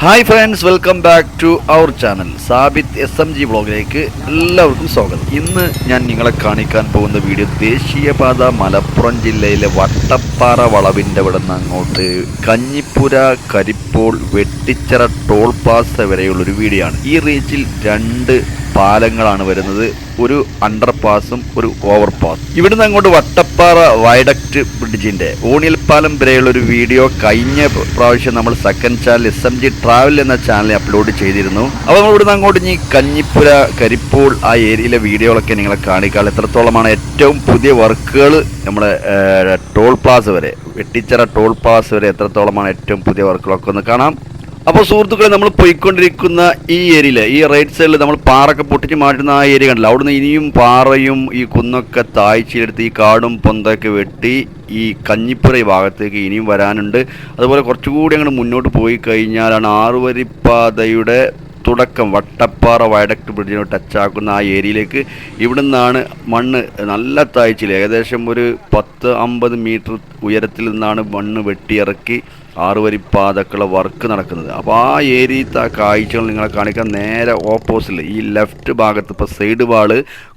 Hi friends welcome back to our channel Sabith S M G ബ്ലോഗിലേക്ക് എല്ലാവർക്കും സ്വാഗതം. ഇന്ന് ഞാൻ നിങ്ങളെ കാണിക്കാൻ പോകുന്ന വീഡിയോ ദേശീയപാത മലപ്പുറം ജില്ലയിലെ വട്ടപ്പാറ വളവിന്റെ അവിടെ നിന്ന് അങ്ങോട്ട് കഞ്ഞിപ്പുര കരിപ്പോൾ വെട്ടിച്ചിറ ടോൾ പാസ് വരെയുള്ളൊരു വീഡിയോ ആണ്. ഈ റീച്ചിൽ രണ്ട് പാലങ്ങളാണ് വരുന്നത്. ഒരു അണ്ടർ പാസും ഒരു ഓവർ പാസ് ഇവിടുന്ന് അങ്ങോട്ട് വട്ടപ്പാറ വയഡക്റ്റ് ബ്രിഡ്ജിന്റെ ഓണിയൽ പാലം വരെയുള്ള ഒരു വീഡിയോ കഴിഞ്ഞ പ്രാവശ്യം നമ്മൾ second channel S M G travel എന്ന ചാനലിൽ അപ്ലോഡ് ചെയ്തിരുന്നു. അപ്പോൾ നമ്മൾ ഇവിടുന്ന് അങ്ങോട്ട് ഇനി കഞ്ഞിപ്പുര കരിപ്പൂൾ ആ ഏരിയയിലെ വീഡിയോകളൊക്കെ നിങ്ങളെ കാണിക്കാൻ എത്രത്തോളമാണ് ഏറ്റവും പുതിയ വർക്കുകൾ നമ്മുടെ ടോൾ പ്ലാസ് വരെ വെട്ടിച്ചിറ ടോൾ പ്ലാസ് വരെ എത്രത്തോളമാണ് ഏറ്റവും പുതിയ വർക്കുകളൊക്കെ ഒന്ന് കാണാം. അപ്പോൾ സുഹൃത്തുക്കളെ നമ്മൾ പോയിക്കൊണ്ടിരിക്കുന്ന ഈ ഏരിയയിൽ ഈ റൈറ്റ് സൈഡിൽ നമ്മൾ പാറൊക്കെ പൊട്ടിച്ച് മാറ്റുന്ന ആ ഏരിയ കണ്ടില്ല? അവിടുന്ന് ഇനിയും പാറയും ഈ കുന്നൊക്കെ താഴ്ചയിലെടുത്ത് ഈ കാടും പൊന്തൊക്കെ വെട്ടി ഈ കഞ്ഞിപ്പുറ ഭാഗത്തേക്ക് ഇനിയും വരാനുണ്ട്. അതുപോലെ കുറച്ചുകൂടി അങ്ങോട്ട് മുന്നോട്ട് പോയി കഴിഞ്ഞാലാണ് ആറുവരിപ്പാതയുടെ തുടക്കം വട്ടപ്പാറ വയഡക്ട് ടച്ച് ആക്കുന്ന ആ ഏരിയയിലേക്ക്. ഇവിടെ നിന്നാണ് മണ്ണ് നല്ല താഴ്ചയിൽ ഏകദേശം ഒരു പത്ത് അമ്പത് മീറ്റർ ഉയരത്തിൽ നിന്നാണ് മണ്ണ് വെട്ടിയിറക്കി. ആറുവരിപ്പാതക്കുള്ള വർക്ക് നടക്കുന്നത്. അപ്പോൾ ആ ഏരിയത്തെ കാഴ്ചകൾ നിങ്ങളെ കാണിക്കാൻ നേരെ ഓപ്പോസിറ്റിൽ ഈ ലെഫ്റ്റ് ഭാഗത്ത് ഇപ്പോൾ സൈഡ് വാൾ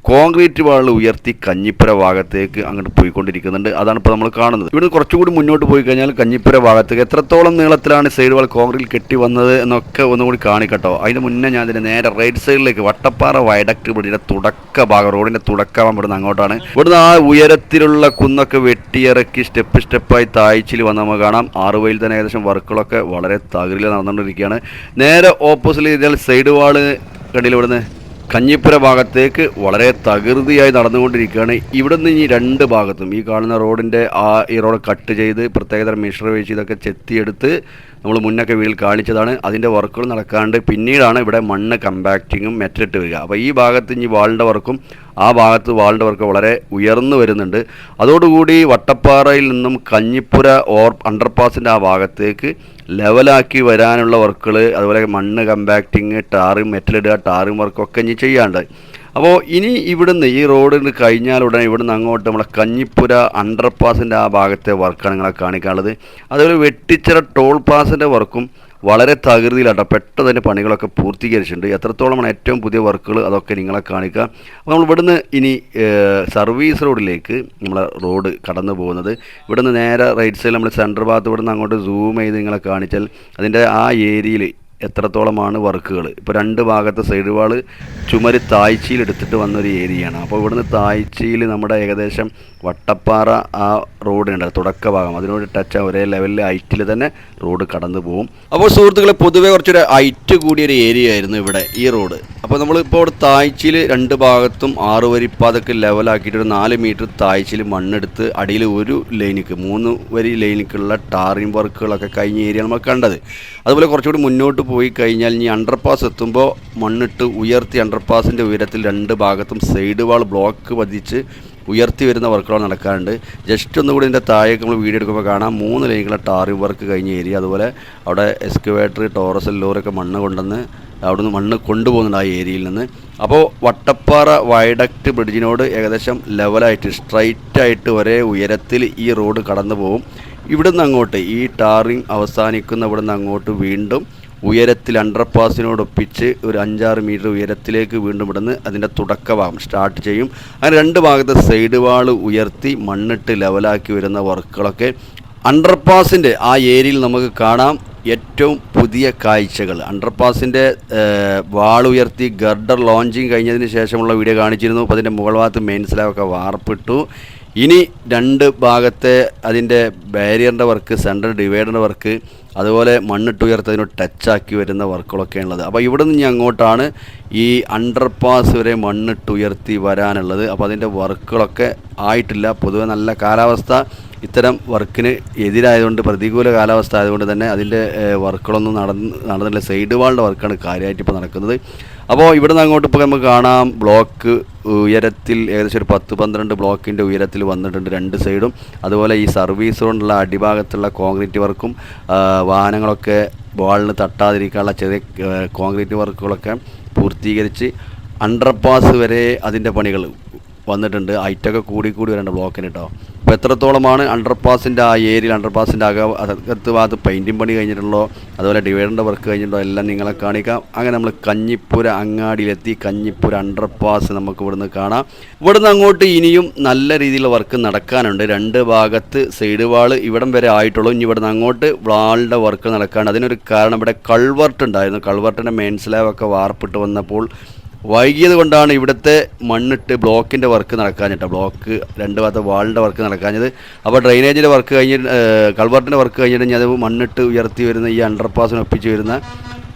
കോൺക്രീറ്റ് വാൾ ഉയർത്തി കഞ്ഞിപ്പുര ഭാഗത്തേക്ക് അങ്ങോട്ട് പോയിക്കൊണ്ടിരിക്കുന്നുണ്ട്. അതാണ് ഇപ്പോൾ നമ്മൾ കാണുന്നത്. ഇവിടുന്ന് കുറച്ചുകൂടി മുന്നോട്ട് പോയി കഴിഞ്ഞാൽ കഞ്ഞിപ്പുര ഭാഗത്തേക്ക് എത്രത്തോളം നീളത്തിലാണ് സൈഡ് വാൾ കോൺക്രീറ്റ് കെട്ടി വന്നത് എന്നൊക്കെ ഒന്നുകൂടി കാണിക്കട്ടോ. അതിന് മുന്നേ ഞാൻ ഇതിന്റെ നേരെ റൈറ്റ് സൈഡിലേക്ക് വട്ടപ്പാറ വയഡക്ട് ഇവിടെ തുടക്ക ഭാഗം റോഡിന്റെ തുടക്കം ഇവിടുന്ന് അങ്ങോട്ടാണ്. ഇവിടുന്ന് ആ ഉയരത്തിലുള്ള കുന്നൊക്കെ വെട്ടിയിറക്കി സ്റ്റെപ്പ് സ്റ്റെപ്പായി താഴ്ചയിൽ വന്ന് നമുക്ക് കാണാം. ആറുവയിൽ തന്നെ ഏകദേശം വർക്കുകളൊക്കെ വളരെ തകരിൽ നടന്നുകൊണ്ടിരിക്കുകയാണ്. നേരെ ഓപ്പോസിറ്റ് ചെയ്താൽ സൈഡ് വാൾ കണ്ടില്ല ഇവിടുന്ന്? കഞ്ഞിപ്പുര ഭാഗത്തേക്ക് വളരെ തകൃതിയായി നടന്നുകൊണ്ടിരിക്കുകയാണ്. ഇവിടെ നിന്ന് ഈ രണ്ട് ഭാഗത്തും ഈ കാണുന്ന റോഡിന്റെ ആ ഈ റോഡ് കട്ട് ചെയ്ത് പ്രത്യേകതരം മിഷർ വെച്ച് ഇതൊക്കെ ചെത്തിയെടുത്ത് നമ്മൾ മുന്നൊക്കെ വീട്ടിൽ കാണിച്ചതാണ്. അതിന്റെ വർക്കുകൾ നടക്കാണ്ട് പിന്നീടാണ് ഇവിടെ മണ്ണ് കമ്പാക്റ്റിങ്ങും മെറ്റലിട്ട് വരിക. അപ്പോൾ ഈ ഭാഗത്ത് ഇനി വാളിന്റെ വർക്കും ആ ഭാഗത്ത് വാളിന്റെ വർക്ക് വളരെ ഉയർന്നു വരുന്നുണ്ട്. അതോടുകൂടി വട്ടപ്പാറയിൽ നിന്നും കഞ്ഞിപ്പുര ഓർ അണ്ടർപാസിന്റെ ആ ഭാഗത്തേക്ക് ലെവലാക്കി വരാനുള്ള വർക്കുകൾ അതുപോലെ മണ്ണ് കമ്പാക്റ്റിങ് ടാറും മെറ്റലിടുക ടാറും വർക്കൊക്കെ ഇനി ചെയ്യാണ്ട് അപ്പോൾ ഇനി ഇവിടുന്ന് ഈ റോഡിന് കഴിഞ്ഞാൽ ഉടനെ ഇവിടുന്ന് അങ്ങോട്ട് നമ്മളെ കഞ്ഞിപ്പുര അണ്ടർപാസിന്റെ ആ ഭാഗത്തെ വർക്കാണ് നിങ്ങളെ കാണിക്കാനുള്ളത്. അതുപോലെ വെട്ടിച്ചിറ ടോൾ പാസിന്റെ വർക്കും വളരെ തകൃതിയിലാട്ടോ. പെട്ടെന്ന് തന്നെ പണികളൊക്കെ പൂർത്തീകരിച്ചിട്ടുണ്ട്. എത്രത്തോളമാണ് ഏറ്റവും പുതിയ വർക്കുകൾ അതൊക്കെ നിങ്ങളെ കാണിക്കുക അപ്പോൾ നമ്മൾ ഇവിടുന്ന് ഇനി സർവീസ് റോഡിലേക്ക് നമ്മളെ റോഡ് കടന്നു പോകുന്നത്. ഇവിടുന്ന് നേരെ റൈറ്റ് സൈഡിൽ നമ്മൾ സെന്റർ ഭാഗത്ത് ഇവിടുന്ന് അങ്ങോട്ട് സൂം ചെയ്ത് നിങ്ങളെ കാണിച്ചാൽ അതിന്റെ ആ ഏരിയയിൽ എത്രത്തോളമാണ് വർക്കുകൾ? ഇപ്പോൾ രണ്ട് ഭാഗത്തെ സൈഡ് വാൾ ചുമര് താഴ്ചയിൽ എടുത്തിട്ട് വന്നൊരു ഏരിയയാണ് അപ്പോൾ ഇവിടുന്ന് താഴ്ചയിൽ നമ്മുടെ ഏകദേശം വട്ടപ്പാറ ആ റോഡിനുണ്ട് തുടക്ക ഭാഗം. അതിനോട് ടച്ച് ഒരേ ലെവലിൽ ഹൈറ്റിൽ തന്നെ റോഡ് കടന്നു പോകും. അപ്പോൾ സുഹൃത്തുക്കളെ പൊതുവെ കുറച്ചൊരു ഹൈറ്റ് കൂടിയൊരു ഏരിയ ആയിരുന്നു ഇവിടെ ഈ റോഡ് അപ്പോൾ നമ്മളിപ്പോൾ ഇവിടെ താഴ്ചയിൽ രണ്ട് ഭാഗത്തും ആറ് വരിപ്പാതൊക്കെ ലെവലാക്കിയിട്ട് ഒരു നാല് മീറ്റർ താഴ്ചയിൽ മണ്ണെടുത്ത് അടിയിൽ ഒരു ലൈനിക്ക് മൂന്ന് വരി ലൈനിക്കുള്ള ടാറിങ് വർക്കുകളൊക്കെ കഴിഞ്ഞ ഏരിയ നമ്മൾ കണ്ടത്. അതുപോലെ കുറച്ചുകൂടി മുന്നോട്ട് പോയി കഴിഞ്ഞാൽ ഇനി അണ്ടർപാസ് എത്തുമ്പോൾ മണ്ണിട്ട് ഉയർത്തി അണ്ടർപാസിന്റെ ഉയരത്തിൽ രണ്ട് ഭാഗത്തും സൈഡ് വാൾ ബ്ലോക്ക് പതിച്ച് ഉയർത്തി വരുന്ന വർക്കുകൾ നടക്കാറുണ്ട്. ജസ്റ്റ് ഒന്നുകൂടി ഇതിന്റെ താഴേക്ക് നമ്മൾ വീഡിയോ എടുക്കുമ്പോൾ കാണാം. മൂന്ന് ലൈനിലുള്ള ടാറി വർക്ക് കഴിഞ്ഞ ഏരിയ അതുപോലെ അവിടെ എക്സ്കവേറ്റർ ടോറസ് ലോറൊക്കെ മണ്ണ് കൊണ്ടുവന്ന് അവിടുന്ന് മണ്ണ് കൊണ്ടുപോകുന്നുണ്ട് ആ ഏരിയയിൽ നിന്ന്. അപ്പോൾ വട്ടപ്പാറ വയഡക്റ്റ് ബ്രിഡ്ജിനോട് ഏകദേശം ലെവലായിട്ട് സ്ട്രൈറ്റായിട്ട് ഒരേ ഉയരത്തിൽ ഈ റോഡ് കടന്നു പോകും ഇവിടുന്ന് അങ്ങോട്ട് ഈ ടാറിങ് അവസാനിക്കുന്ന ഇവിടുന്ന് അങ്ങോട്ട് വീണ്ടും ഉയരത്തിൽ അണ്ടർപാസിനോടൊപ്പിച്ച് ഒരു അഞ്ചാറ് മീറ്റർ ഉയരത്തിലേക്ക് വീണ്ടും ഇവിടുന്ന് അതിന്റെ തുടക്കഭാഗം സ്റ്റാർട്ട് ചെയ്യും. അങ്ങനെ രണ്ട് ഭാഗത്തെ സൈഡ് വാൾ ഉയർത്തി മണ്ണിട്ട് ലെവലാക്കി വരുന്ന വർക്കുകളൊക്കെ അണ്ടർപാസിന്റെ ആ ഏരിയയിൽ നമുക്ക് കാണാം. ഏറ്റവും പുതിയ കാഴ്ചകൾ. അണ്ടർപാസിന്റെ വാൾ ഉയർത്തി ഗർഡർ ലോഞ്ചിങ് കഴിഞ്ഞതിന് ശേഷമുള്ള വീഡിയോ കാണിച്ചിരുന്നു. അപ്പോൾ അതിന്റെ മുകൾ ഭാഗത്ത് മെയിൻ സ്ലാബൊക്കെ വാർപ്പിട്ടു. ഇനി രണ്ട് ഭാഗത്തെ അതിന്റെ ബാരിയറിന്റെ വർക്ക് സെൻട്രൽ ഡിവൈഡറിന്റെ വർക്ക് അതുപോലെ മണ്ണിട്ട് ടച്ച് ടച്ചാക്കി വരുന്ന വർക്കുകളൊക്കെ ഉള്ളത് അപ്പോൾ ഇവിടെ നിന്ന് അങ്ങോട്ടാണ് ഈ അണ്ടർ പാസ് വരെ മണ്ണിട്ട് ഉയർത്തി വരാനുള്ളത്. അപ്പോൾ അതിന്റെ വർക്കുകളൊക്കെ ആയിട്ടില്ല. പൊതുവെ നല്ല കാലാവസ്ഥ ഇത്തരം വർക്കിന് എതിരായതുകൊണ്ട് പ്രതികൂല കാലാവസ്ഥ ആയതുകൊണ്ട് തന്നെ അതിന്റെ വർക്കുകളൊന്നും നടന്ന് നടന്നില്ല. സൈഡ് വാളിന്റെ വർക്കാണ് കാര്യമായിട്ട് ഇപ്പോൾ നടക്കുന്നത്. അപ്പോൾ ഇവിടെ നിന്ന് അങ്ങോട്ട് ഇപ്പോൾ നമുക്ക് കാണാം ബ്ലോക്ക് ഉയരത്തിൽ ഏകദേശം ഒരു പത്ത് പന്ത്രണ്ട് ബ്ലോക്കിന്റെ ഉയരത്തിൽ വന്നിട്ടുണ്ട് രണ്ട് സൈഡും. അതുപോലെ ഈ സർവീസ് കൊണ്ടുള്ള അടിഭാഗത്തുള്ള കോൺക്രീറ്റ് വർക്കും വാഹനങ്ങളൊക്കെ വാളിന് തട്ടാതിരിക്കാനുള്ള ചെറിയ കോൺക്രീറ്റ് വർക്കുകളൊക്കെ പൂർത്തീകരിച്ച് അണ്ടർപാസ് വരെ അതിന്റെ പണികൾ വന്നിട്ടുണ്ട്. ഹൈറ്റൊക്കെ കൂടി കൂടി വരേണ്ട ബ്ലോക്കിന് കേട്ടോ അപ്പോൾ എത്രത്തോളമാണ് അണ്ടർപാസിന്റെ ആ ഏരിയയിൽ അണ്ടർപാസിന്റെ അക അകത്ത് ഭാഗത്ത് പെയിന്റിങ് പണി കഴിഞ്ഞിട്ടുള്ളോ അതുപോലെ ഡിവൈഡറിന്റെ വർക്ക് കഴിഞ്ഞിട്ടുണ്ടോ എല്ലാം നിങ്ങളെ കാണിക്കാം. അങ്ങനെ നമ്മൾ കഞ്ഞിപ്പുര അങ്ങാടിയിലെത്തി കഞ്ഞിപ്പുര അണ്ടർപാസ് നമുക്ക് ഇവിടുന്ന് കാണാം. ഇവിടുന്ന് അങ്ങോട്ട് ഇനിയും നല്ല രീതിയിലുള്ള വർക്ക് നടക്കാനുണ്ട്. രണ്ട് ഭാഗത്ത് സൈഡ് വാൾ ഇവിടം വരെ ആയിട്ടുള്ളൂ. ഇനി ഇവിടുന്ന് അങ്ങോട്ട് വാളിന്റെ വർക്ക് നടക്കാണ്ട് അതിനൊരു കാരണം ഇവിടെ കൾവർട്ട് ഉണ്ടായിരുന്നു. കൾവർട്ടിന്റെ മെയിൻ സ്ലാബൊക്കെ വാർപ്പിട്ട് വന്നപ്പോൾ വൈകിയത് കൊണ്ടാണ് ഇവിടുത്തെ മണ്ണിട്ട് ബ്ലോക്കിന്റെ വർക്ക് നടക്കാഞ്ഞിട്ട്. ബ്ലോക്ക് രണ്ട് ഭാഗത്തെ വാളിന്റെ വർക്ക് നടക്കാഞ്ഞത്. അപ്പോൾ ഡ്രെയിനേജിന്റെ വർക്ക് കഴിഞ്ഞ് കൾവർട്ടിന്റെ വർക്ക് കഴിഞ്ഞിട്ട് അത് മണ്ണിട്ട് ഉയർത്തി വരുന്ന ഈ അണ്ടർപാസിന് ഒപ്പിച്ച് വരുന്ന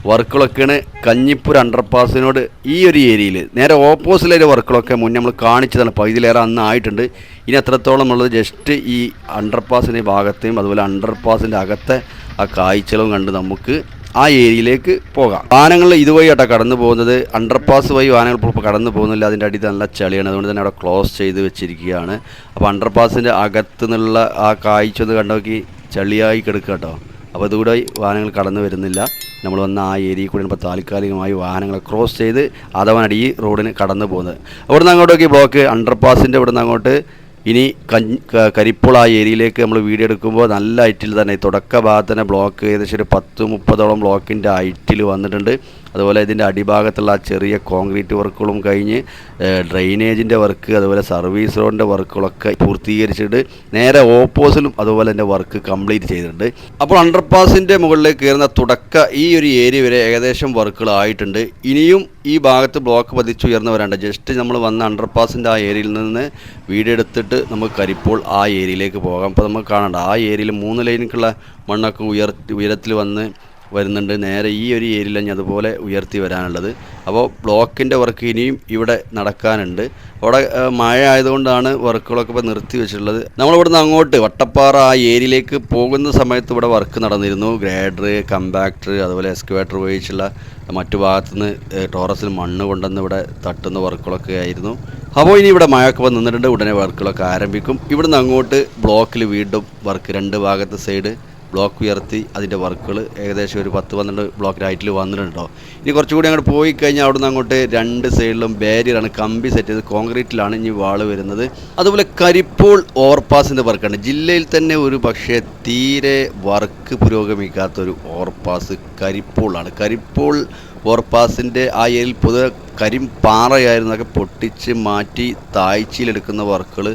വർക്കുകളൊക്കെയാണ് കഞ്ഞിപ്പൂർ അണ്ടർപാസിനോട് ഈ ഒരു ഏരിയയിൽ നേരെ ഓപ്പോസിറ്റിലെ വർക്കുകളൊക്കെ മുന്നേ നമ്മൾ കാണിച്ചതാണ്. പകുതിയിലേറെ അന്ന് ആയിട്ടുണ്ട്. ഇനി അത്രത്തോളം ഉള്ളത് ജസ്റ്റ് ഈ അണ്ടർപാസിന്റെ ഭാഗത്തെയും അതുപോലെ അണ്ടർപാസിന്റെ അകത്തെ ആ കാഴ്ചകളും കണ്ട് നമുക്ക് ആ ഏരിയയിലേക്ക് പോകാം. വാഹനങ്ങൾ ഇതുവഴിയാട്ടോ കടന്നു പോകുന്നത്. അണ്ടർപാസ് വഴി വാഹനങ്ങൾ ഇപ്പോൾ കടന്നു പോകുന്നില്ല. അതിന്റെ അടിയിൽ നല്ല ചളിയാണ്. അതുകൊണ്ട് തന്നെ അവിടെ ക്ലോസ് ചെയ്ത് വെച്ചിരിക്കുകയാണ്. അപ്പോൾ അണ്ടർപാസിന്റെ അകത്തു നിന്നുള്ള ആ കാഴ്ച ഒന്ന് കണ്ടോക്കി ചളിയായി കിടക്കുക കേട്ടോ. അപ്പോൾ അതുകൂടെ വാഹനങ്ങൾ കടന്നു വരുന്നില്ല. നമ്മൾ വന്ന ആ ഏരിയയിൽ കൂടി ഇപ്പോൾ താൽക്കാലികമായി വാഹനങ്ങൾ ക്രോസ് ചെയ്ത് അതവനടി റോഡിന് കടന്നു പോകുന്നത്. അവിടുന്ന് അങ്ങോട്ടേക്ക് ബ്ലോക്ക് അണ്ടർപാസിന്റെ ഇവിടുന്ന് അങ്ങോട്ട് ഇനി കരിപ്പുള ഏരിയയിലേക്ക് നമ്മൾ വീഡിയോ എടുക്കുമ്പോൾ നല്ല ഹൈറ്റിൽ തന്നെ തുടക്ക ഭാഗത്ത് തന്നെ ബ്ലോക്ക് ഏകദേശം ഒരു പത്ത് മുപ്പതോളം ബ്ലോക്കിന്റെ ഹൈറ്റിൽ വന്നിട്ടുണ്ട്. അതുപോലെ ഇതിന്റെ അടിഭാഗത്തുള്ള ആ ചെറിയ കോൺക്രീറ്റ് വർക്കുകളും കഴിഞ്ഞ് ഡ്രെയിനേജിന്റെ വർക്ക് അതുപോലെ സർവീസ് റോഡിന്റെ വർക്കുകളൊക്കെ പൂർത്തീകരിച്ചിട്ട് നേരെ ഓപ്പോസിലും അതുപോലെ തന്നെ വർക്ക് കംപ്ലീറ്റ് ചെയ്തിട്ടുണ്ട്. അപ്പോൾ അണ്ടർപാസിന്റെ മുകളിലേക്ക് കയറുന്ന തുടക്ക ഈ ഒരു ഏരിയ വരെ ഏകദേശം വർക്കുകൾ ആയിട്ടുണ്ട്. ഇനിയും ഈ ഭാഗത്ത് ബ്ലോക്ക് പതിച്ചുയർന്നവരാണ്. ജസ്റ്റ് നമ്മൾ വന്ന അണ്ടർപാസിന്റെ ആ ഏരിയയിൽ നിന്ന് വീഡിയോ എടുത്തിട്ട് നമുക്ക് കരിപ്പോൾ ആ ഏരിയയിലേക്ക് പോകാം. അപ്പോൾ നമുക്ക് കാണണ്ട ആ ഏരിയയിൽ മൂന്ന് ലൈനിക്കുള്ള മണ്ണൊക്കെ ഉയർ ഉയരത്തിൽ വന്ന് വരുന്നുണ്ട്. നേരെ ഈ ഒരു ഏരിയയിൽ ഇനി അതുപോലെ ഉയർത്തി വരാനുള്ളത്. അപ്പോൾ ബ്ലോക്കിന്റെ വർക്ക് ഇനിയും ഇവിടെ നടക്കാനുണ്ട്. അവിടെ മഴ ആയതുകൊണ്ടാണ് വർക്കുകളൊക്കെ ഇപ്പോൾ നിർത്തി വെച്ചിട്ടുള്ളത്. നമ്മളിവിടെ നിന്ന് അങ്ങോട്ട് വട്ടപ്പാറ ആ ഏരിയയിലേക്ക് പോകുന്ന സമയത്ത് ഇവിടെ വർക്ക് നടന്നിരുന്നു. ഗ്രേഡർ കമ്പാക്ടർ അതുപോലെ എക്സ്കവേറ്റർ ഉപയോഗിച്ചുള്ള മറ്റു ഭാഗത്തുനിന്ന് ടോറസിൽ മണ്ണ് കൊണ്ടുവന്ന് ഇവിടെ തട്ടുന്ന വർക്കുകളൊക്കെ ആയിരുന്നു. അപ്പോൾ ഇനി ഇവിടെ മഴയൊക്കെ വന്ന് നിന്നിട്ടുണ്ട്. ഉടനെ വർക്കുകളൊക്കെ ആരംഭിക്കും. ഇവിടുന്ന് അങ്ങോട്ട് ബ്ലോക്കിൽ വീണ്ടും വർക്ക് രണ്ട് ഭാഗത്തെ സൈഡ് ബ്ലോക്ക് ഉയർത്തി അതിന്റെ വർക്കുകൾ ഏകദേശം ഒരു പത്ത് പന്ത്രണ്ട് ബ്ലോക്ക് ഹൈറ്റിൽ വന്നിട്ടുണ്ടോ. ഇനി കുറച്ചുകൂടി അങ്ങോട്ട് പോയി കഴിഞ്ഞാൽ അവിടുന്ന് അങ്ങോട്ട് രണ്ട് സൈഡിലും ബാരിയറാണ് കമ്പി സെറ്റ് ചെയ്ത് കോൺക്രീറ്റിലാണ് ഇനി വാൾ വരുന്നത്. അതുപോലെ കരിപ്പോൾ ഓവർപാസിന്റെ വർക്കാണ് ജില്ലയിൽ തന്നെ ഒരു പക്ഷേ തീരെ വർക്ക് പുരോഗമിക്കാത്തൊരു ഓവർപാസ് കരിപ്പോളാണ്. കരിപ്പോൾ ഓവർപാസിന്റെ ആ ഏരിയയിൽ പൊതുവെ കരിമ്പാറയായിരുന്നൊക്കെ പൊട്ടിച്ച് മാറ്റി താഴ്ചയിലെടുക്കുന്ന വർക്കുകൾ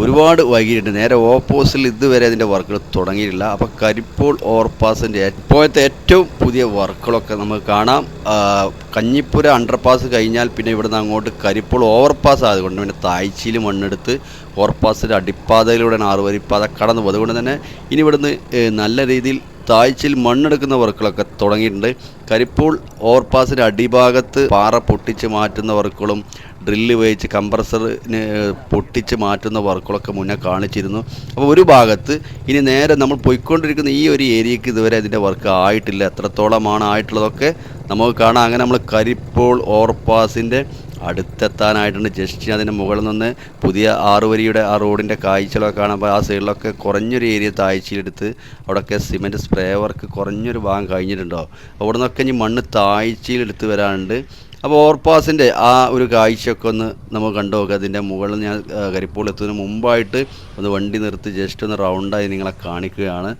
ഒരുപാട് വൈകിയിട്ടുണ്ട്. നേരെ ഓപ്പോസിറ്റിൽ ഇതുവരെ അതിന്റെ വർക്കുകൾ തുടങ്ങിയിട്ടില്ല. അപ്പോൾ കരിപ്പോൾ ഓവർപാസിന്റെ ഇപ്പോഴത്തെ ഏറ്റവും പുതിയ വർക്കുകളൊക്കെ നമുക്ക് കാണാം. കഞ്ഞിപ്പുര അണ്ടർപാസ് കഴിഞ്ഞാൽ പിന്നെ ഇവിടുന്ന് അങ്ങോട്ട് കരിപ്പോൾ ഓവർപാസ് ആയതുകൊണ്ട് പിന്നെ താഴ്ചയിൽ മണ്ണെടുത്ത് ഓവർപാസിന്റെ അടിപ്പാതയിലൂടെ ആറുവരിപ്പാത കടന്നു പോകും അതുകൊണ്ട് തന്നെ ഇനി ഇവിടുന്ന് നല്ല രീതിയിൽ താഴ്ചയിൽ മണ്ണെടുക്കുന്ന വർക്കുകളൊക്കെ തുടങ്ങിയിട്ടുണ്ട്. കരിപ്പൂൾ ഓവർപാസിന്റെ അടിഭാഗത്ത് പാറ പൊട്ടിച്ച് മാറ്റുന്ന വർക്കുകളും ഡ്രില്ല് ഉപയോഗിച്ച് കംപ്രസറിന് പൊട്ടിച്ച് മാറ്റുന്ന വർക്കുകളൊക്കെ മുന്നേ കാണിച്ചിരുന്നു. അപ്പോൾ ഒരു ഭാഗത്ത് ഇനി നേരെ നമ്മൾ പോയിക്കൊണ്ടിരിക്കുന്ന ഈ ഒരു ഏരിയക്ക് ഇതുവരെ അതിന്റെ വർക്ക് ആയിട്ടില്ല. എത്രത്തോളമാണ് ആയിട്ടുള്ളതൊക്കെ നമുക്ക് കാണാം. അങ്ങനെ നമ്മൾ കരിപ്പോൾ ഓവർപാസിന്റെ അടുത്തെത്താനായിട്ടുണ്ട്. ജസ്റ്റ് അതിന്റെ മുകളിൽ നിന്ന് പുതിയ ആറുവരിയുടെ ആ റോഡിന്റെ കാഴ്ചകളൊക്കെ കാണുമ്പോൾ ആ സൈഡിലൊക്കെ കുറഞ്ഞൊരു ഏരിയ താഴ്ചയിലെടുത്ത് അവിടെയൊക്കെ സിമെന്റ് സ്പ്രേ വർക്ക് കുറഞ്ഞൊരു ഭാഗം കഴിഞ്ഞിട്ടുണ്ടോ? അവിടെ നിന്നൊക്കെ ഇനി മണ്ണ് താഴ്ചയിലെടുത്ത് വരാനുണ്ട്. അപ്പോൾ ഓവർപാസിന്റെ ആ ഒരു കാഴ്ചയൊക്കെ ഒന്ന് നമുക്ക് കണ്ടു നോക്കുക അതിന്റെ മുകളിൽ ഞാൻ കരിപ്പോൾ എത്തുന്നതിന് മുമ്പായിട്ട് ഒന്ന് വണ്ടി നിർത്തി ജസ്റ്റ് ഒന്ന് റൗണ്ടായി നിങ്ങളെ കാണിക്കുകയാണ്.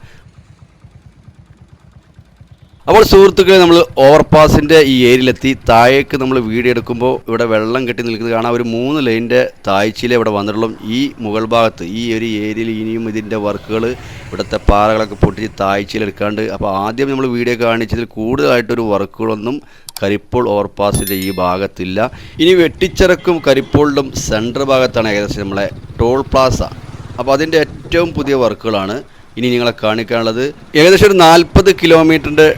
അപ്പോൾ സുഹൃത്തുക്കളെ നമ്മൾ ഓവർപാസിന്റെ ഈ ഏരിയയിലെത്തി. താഴേക്ക് നമ്മൾ വീഡിയോ എടുക്കുമ്പോൾ ഇവിടെ വെള്ളം കെട്ടി നിൽക്കുന്നത് കാണാം. ഒരു മൂന്ന് ലൈനിന്റെ താഴ്ചയിലെ ഇവിടെ വന്നിട്ടുള്ളൂ. ഈ മുകൾ ഭാഗത്ത് ഈ ഒരു ഏരിയയിൽ ഇനിയും ഇതിന്റെ വർക്കുകൾ ഇവിടുത്തെ പാറകളൊക്കെ പൊട്ടി പൊട്ടിച്ച് താഴ്ചയിലെടുക്കാണ്ട് അപ്പോൾ ആദ്യം നമ്മൾ വീഡിയോ കാണിച്ചതിൽ കൂടുതലായിട്ടൊരു വർക്കുകളൊന്നും കരിപ്പോൾ ഓവർപാസിന്റെ ഈ ഭാഗത്തില്ല. ഇനി വെട്ടിച്ചിറക്കും കരിപ്പോളിലും സെന്റർ ഭാഗത്താണ് ഏകദേശം നമ്മളെ ടോൾ പ്ലാസ അപ്പോൾ അതിന്റെ ഏറ്റവും പുതിയ വർക്കുകളാണ് ഇനി നിങ്ങളെ കാണിക്കാനുള്ളത്. ഏകദേശം ഒരു നാൽപ്പത് കിലോമീറ്ററിന്റെ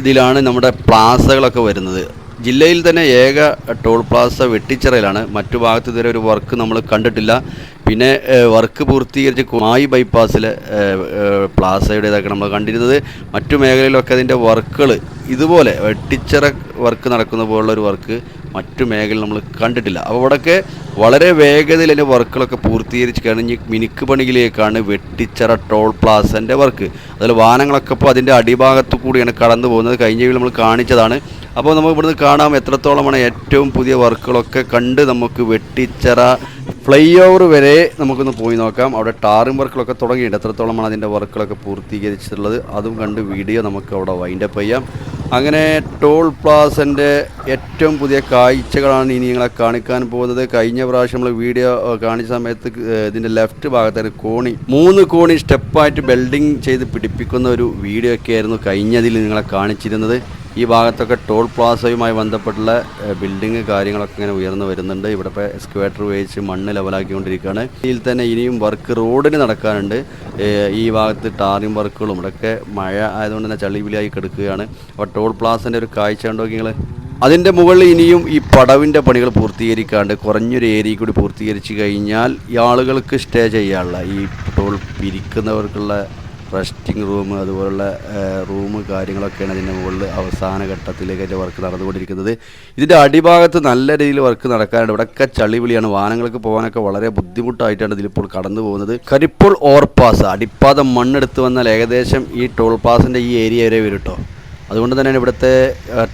ഇതിലാണ് നമ്മുടെ പ്ലാസകളൊക്കെ വരുന്നത്. ജില്ലയിൽ തന്നെ ഏക ടോൾ പ്ലാസ വെട്ടിച്ചിറയിലാണ്. മറ്റു ഭാഗത്ത് ഇതുവരെ ഒരു വർക്ക് നമ്മൾ കണ്ടിട്ടില്ല. പിന്നെ വർക്ക് പൂർത്തീകരിച്ച് കുമായി ബൈപ്പാസിലെ പ്ലാസയുടേതൊക്കെ നമ്മൾ കണ്ടിരുന്നത്. മറ്റു മേഖലയിലൊക്കെ അതിന്റെ വർക്കുകൾ ഇതുപോലെ വെട്ടിച്ചിറ വർക്ക് നടക്കുന്ന പോലുള്ള ഒരു വർക്ക് മറ്റു മേഖലയിൽ നമ്മൾ കണ്ടിട്ടില്ല. അപ്പോൾ ഇവിടെയൊക്കെ വളരെ വേഗതയിൽ അതിന്റെ വർക്കുകളൊക്കെ പൂർത്തീകരിച്ച് കഴിഞ്ഞ് മിനുക്ക് പണിയിലേക്കാണ് വെട്ടിച്ചിറ ടോൾ പ്ലാസന്റെ വർക്ക്. അതിൽ വാഹനങ്ങളൊക്കെ ഇപ്പോൾ അതിന്റെ അടിഭാഗത്തു കൂടിയാണ് കടന്നു പോകുന്നത്. കഴിഞ്ഞ നമ്മൾ കാണിച്ചതാണ്. അപ്പോൾ നമുക്ക് ഇവിടുന്ന് കാണാം എത്രത്തോളമാണ് ഏറ്റവും പുതിയ വർക്കുകളൊക്കെ കണ്ട് നമുക്ക് വെട്ടിച്ചിറ ഫ്ലൈ ഓവർ വരെ നമുക്കൊന്ന് പോയി നോക്കാം. അവിടെ ടാറിംഗ് വർക്കുകളൊക്കെ തുടങ്ങിയിട്ടുണ്ട്. എത്രത്തോളമാണ് അതിന്റെ വർക്കുകളൊക്കെ പൂർത്തീകരിച്ചിട്ടുള്ളത്? അതും കണ്ട് വീഡിയോ നമുക്ക് അവിടെ വൈൻഡപ്പ് ചെയ്യാം. അങ്ങനെ ടോൾ പ്ലാസന്റെ ഏറ്റവും പുതിയ കാഴ്ചകളാണ് ഇനി നിങ്ങളെ കാണിക്കാൻ പോകുന്നത്. കഴിഞ്ഞ പ്രാവശ്യം നമ്മൾ വീഡിയോ കാണിച്ച സമയത്ത് ഇതിന്റെ ലെഫ്റ്റ് ഭാഗത്താണ് കോണി മൂന്ന് കോണി സ്റ്റെപ്പായിട്ട് ബെൽഡിങ് ചെയ്ത് പിടിപ്പിക്കുന്ന ഒരു വീഡിയോ ഒക്കെ ആയിരുന്നു കഴിഞ്ഞതിൽ നിങ്ങളെ കാണിച്ചിരുന്നത്. ഈ ഭാഗത്തൊക്കെ ടോൾ പ്ലാസയുമായി ബന്ധപ്പെട്ടുള്ള ബിൽഡിങ് കാര്യങ്ങളൊക്കെ ഇങ്ങനെ ഉയർന്നു വരുന്നുണ്ട്. ഇവിടെ ഇപ്പോൾ എക്സ്കവേറ്റർ ഉപയോഗിച്ച് മണ്ണ് ലെവലാക്കിക്കൊണ്ടിരിക്കുകയാണ്. ഇതിൽ തന്നെ ഇനിയും വർക്ക് റോഡിന് നടക്കാനുണ്ട്. ഈ ഭാഗത്ത് ടാറിംഗ് വർക്കുകളും ഇവിടെയൊക്കെ മഴ ആയതുകൊണ്ട് തന്നെ ചളിപിളിയായി കിടക്കുകയാണ്. അപ്പോൾ ടോൾ പ്ലാസന്റെ ഒരു കാഴ്ച ഉണ്ടോ നിങ്ങൾ അതിന്റെ മുകളിൽ ഇനിയും ഈ പടവിന്റെ പണികൾ പൂർത്തീകരിക്കാണ്ട് കുറഞ്ഞൊരു ഏരിയ കൂടി പൂർത്തീകരിച്ച് കഴിഞ്ഞാൽ ഈ ആളുകൾക്ക് സ്റ്റേ ചെയ്യാനുള്ള ഈ ടോൾ പിരിക്കുന്നവർക്കുള്ള റെസ്റ്റിംഗ് റൂം അതുപോലുള്ള റൂം കാര്യങ്ങളൊക്കെയാണ് ഇതിന്റെ മുകളിൽ അവസാന ഘട്ടത്തിലേക്ക് അതിന്റെ വർക്ക് നടന്നുകൊണ്ടിരിക്കുന്നത്. ഇതിന്റെ അടിഭാഗത്ത് നല്ല രീതിയിൽ വർക്ക് നടക്കാനുണ്ട്. ഇവിടെയൊക്കെ ചളിവിളിയാണ്. വാഹനങ്ങൾക്ക് പോകാനൊക്കെ വളരെ ബുദ്ധിമുട്ടായിട്ടാണ് ഇതിലിപ്പോൾ കടന്നു പോകുന്നത്. കരിപ്പോൾ ഓവർപാസ് അടിപ്പാത മണ്ണെടുത്ത് വന്നാൽ ഏകദേശം ഈ ടോൾ പാസിന്റെ ഈ ഏരിയ വരെ വരും കേട്ടോ. അതുകൊണ്ട് തന്നെയാണ് ഇവിടുത്തെ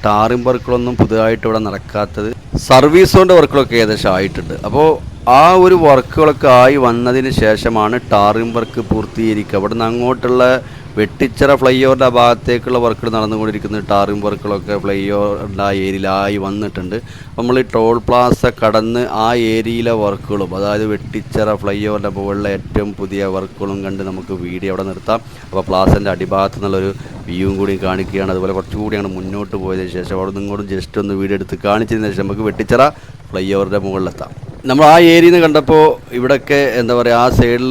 ടാറിംഗ് വർക്കുകളൊന്നും പുതുതായിട്ട് ഇവിടെ നടക്കാത്തത്. സർവീസ് കൊണ്ട് വർക്കുകളൊക്കെ ഏകദേശം ആയിട്ടുണ്ട്. അപ്പോൾ ആ ഒരു വർക്കുകളൊക്കെ ആയി വന്നതിന് ശേഷമാണ് ടാറിംഗ് വർക്ക് പൂർത്തീകരിക്കുക. അവിടെ നിന്ന് അങ്ങോട്ടുള്ള വെട്ടിച്ചിറ ഫ്ലൈ ഓവറിന്റെ ഭാഗത്തേക്കുള്ള വർക്കുകൾ നടന്നുകൊണ്ടിരിക്കുന്നത് ടാറിംഗ് വർക്കുകളൊക്കെ ഫ്ലൈ ഓവറിന്റെ ആ ഏരിയയിലായി വന്നിട്ടുണ്ട്. നമ്മൾ ഈ ടോൾ പ്ലാസ കടന്ന് ആ ഏരിയയിലെ വർക്കുകളും അതായത് വെട്ടിച്ചിറ ഫ്ലൈ ഓവറിന്റെ മുകളിലെ ഏറ്റവും പുതിയ വർക്കുകളും കണ്ട് നമുക്ക് വീഡിയോ അവിടെ നിർത്താം. അപ്പോൾ പ്ലാസന്റെ അടിഭാഗത്ത് നിന്നുള്ളൊരു വ്യൂവും കൂടി കാണിക്കുകയാണ്. അതുപോലെ കുറച്ചുകൂടിയാണ് മുന്നോട്ട് പോയതിന് ശേഷം അവിടെ നിന്ന് ഇങ്ങോട്ടും ജസ്റ്റ് ഒന്ന് വീഡിയോ എടുത്ത് കാണിച്ചതിന് ശേഷം നമുക്ക് വെട്ടിച്ചിറ ഫ്ലൈ ഓവറിന്റെ മുകളിലെത്താം. നമ്മൾ ആ ഏരിയയിൽ നിന്ന് കണ്ടപ്പോൾ ഇവിടെയൊക്കെ എന്താ പറയുക ആ സൈഡിൽ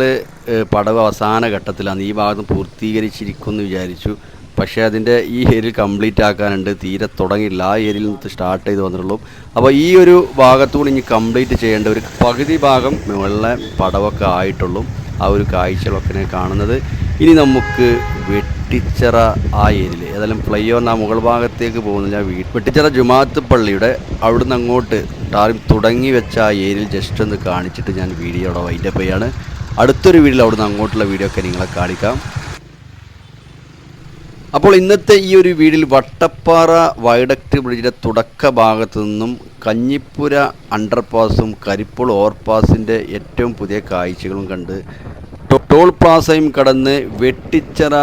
പടവ് അവസാന ഘട്ടത്തിലാണ് ഈ ഭാഗം പൂർത്തീകരിച്ചിരിക്കുമെന്ന് വിചാരിച്ചു. പക്ഷേ അതിന്റെ ഈ ഏരിയ കംപ്ലീറ്റ് ആക്കാനുണ്ട്. തീരെ തുടങ്ങിയില്ല. ആ ഏരിയയിൽ നിന്ന് സ്റ്റാർട്ട് ചെയ്ത് വന്നിട്ടുള്ളൂ. അപ്പോൾ ഈ ഒരു ഭാഗത്തുകൂടി ഇനി കംപ്ലീറ്റ് ചെയ്യേണ്ട ഒരു പകുതി ഭാഗം മുകളിലെ പടവൊക്കെ ആയിട്ടുള്ളൂ. ആ ഒരു കാഴ്ചകളൊക്കെ കാണുന്നത്. ഇനി നമുക്ക് വെട്ടിച്ചിറ ആ ഏരിയയിൽ ഏതായാലും ഫ്ലൈ ഓവറിന് ആ മുകൾ ഭാഗത്തേക്ക് പോകുന്നില്ല വീട്ടിൽ വെട്ടിച്ചിറ ജുമാത്ത് പള്ളിയുടെ അവിടുന്ന് അങ്ങോട്ട് ടാറിം തുടങ്ങി വെച്ച ആ ഏരിയയിൽ ജസ്റ്റ് ഒന്ന് കാണിച്ചിട്ട് ഞാൻ വീഡിയോ അവിടെ വൈൻഡപ്പ് ചെയ്യാണ്. അടുത്തൊരു വീഡിയോയിൽ അവിടുന്ന് അങ്ങോട്ടുള്ള വീഡിയോ ഒക്കെ നിങ്ങളെ കാണിക്കാം. അപ്പോൾ ഇന്നത്തെ ഈ ഒരു വീടിൽ വട്ടപ്പാറ വൈഡക്ട് ബ്രിഡ്ജിന്റെ തുടക്ക ഭാഗത്തു നിന്നും കഞ്ഞിപ്പുര അണ്ടർപാസും കരിപ്പോൾ ഓവർപാസിന്റെ ഏറ്റവും പുതിയ കാഴ്ചകളും കണ്ട് ടോൾ പ്ലാസയും കടന്ന് വെട്ടിച്ചറ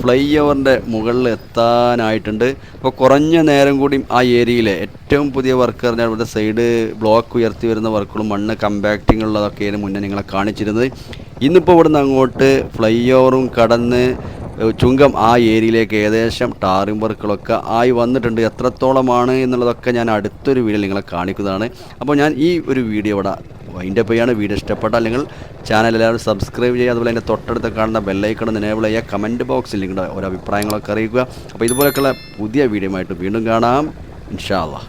ഫ്ലൈ ഓവറിന്റെ മുകളിൽ എത്താനായിട്ടുണ്ട്. അപ്പോൾ കുറഞ്ഞ നേരം കൂടി ആ ഏരിയയിലെ ഏറ്റവും പുതിയ വർക്ക് പറഞ്ഞാൽ അവിടുത്തെ സൈഡ് ബ്ലോക്ക് ഉയർത്തി വരുന്ന വർക്കുകളും മണ്ണ് കമ്പാക്റ്റിംഗ് ഉള്ളതൊക്കെയാണ് മുന്നേ നിങ്ങളെ കാണിച്ചിരുന്നത്. ഇന്നിപ്പോൾ ഇവിടുന്ന് അങ്ങോട്ട് ഫ്ലൈ ഓവറും കടന്ന് ചുങ്കം ആ ഏരിയയിലേക്ക് ഏകദേശം ടാറിംഗ് വർക്കുകളൊക്കെ ആയി വന്നിട്ടുണ്ട്. എത്രത്തോളമാണ് എന്നുള്ളതൊക്കെ ഞാൻ അടുത്തൊരു വീഡിയോ നിങ്ങളെ കാണിക്കുന്നതാണ്. അപ്പോൾ ഞാൻ ഈ ഒരു വീഡിയോ ഇവിടെ വൈൻഡപ്പ് ചെയ്യാണ്. വീഡിയോ ഇഷ്ടപ്പെട്ടാൽ നിങ്ങൾ ചാനൽ എല്ലാവരും സബ്സ്ക്രൈബ് ചെയ്യുക. അതുപോലെ അതിന്റെ തൊട്ടടുത്ത് കാണുന്ന ബെല്ലൈക്കണം എനേബിൾ ചെയ്യുക. കമന്റ് ബോക്സിൽ നിങ്ങളുടെ ഓരോ അഭിപ്രായങ്ങളൊക്കെ അറിയിക്കുക. അപ്പോൾ ഇതുപോലെയൊക്കെയുള്ള പുതിയ വീഡിയോ ആയിട്ട് വീണ്ടും കാണാം. ഇൻഷാ അള്ളാ.